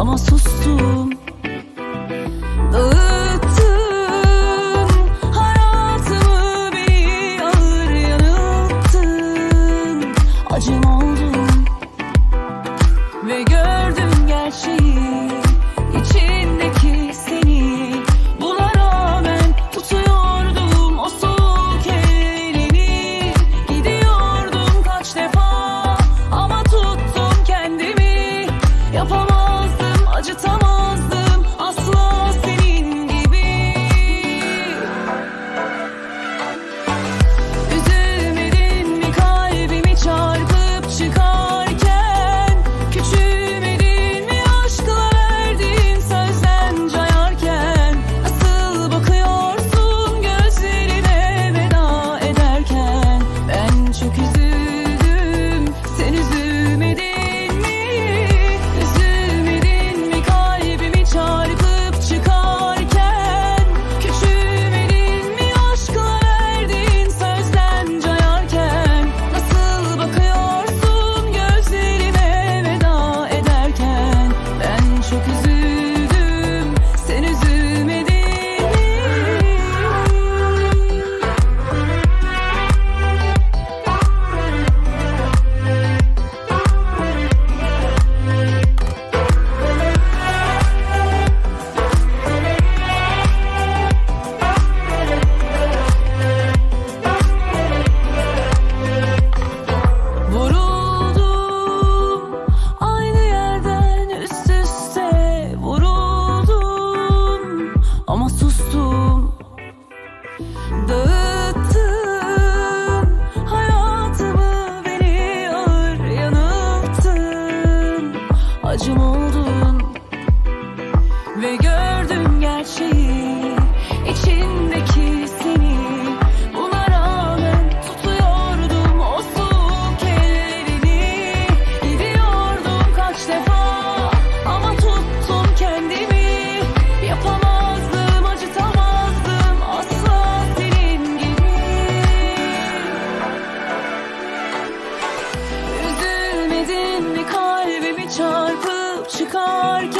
ama sustum. Dağıttın hayatımı bir ağır yanılttın Acım acım oldun. Ve gördüm gerçeği içindeki seni. Buna rağmen tutuyordum o soğuk ellerini. Gidiyordum kaç defa ama tuttum kendimi. Yapamazdım acıtamazdım asla senin gibi. Üzülmedin mi? çarpıp çıkarken